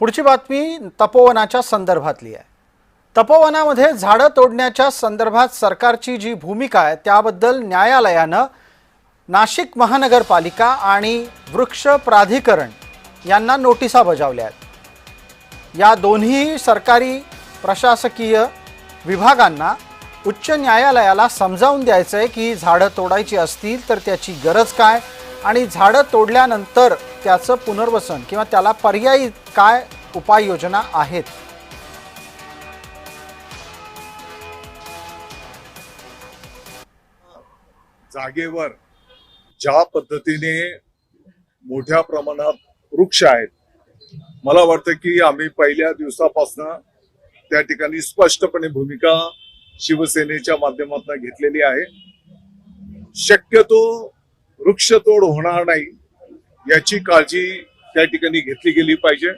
पुढची बातमी तपोवनाच्या संदर्भातली आहे. तपोवनामध्ये झाडं तोडण्याच्या संदर्भात सरकारची जी भूमिका आहे त्याबद्दल न्यायालयानं नाशिक महानगरपालिका आणि वृक्ष प्राधिकरण यांना नोटिसा बजावल्या आहेत. या दोन्ही सरकारी प्रशासकीय विभागांना उच्च न्यायालयाला समजावून द्यायचं आहे की झाडं तोडायची असतील तर त्याची गरज काय? आणि झाडं तोडल्यानंतर त्याचं पुनर्वसन किंवा त्याला पर्यायी काय उपाययोजना आहेत? जागेवर ज्या पद्धतीने मोठ्या प्रमाणात वृक्ष आहेत मला वाटतं की आम्ही पहिल्या दिवसापासून त्या ठिकाणी स्पष्टपणे भूमिका शिवसेनेच्या माध्यमातून घेतलेली आहे. शक्यतो वृक्षतोड होणार नाही याची काळजी त्या ठिकाणी घेतली गेली पाहिजे.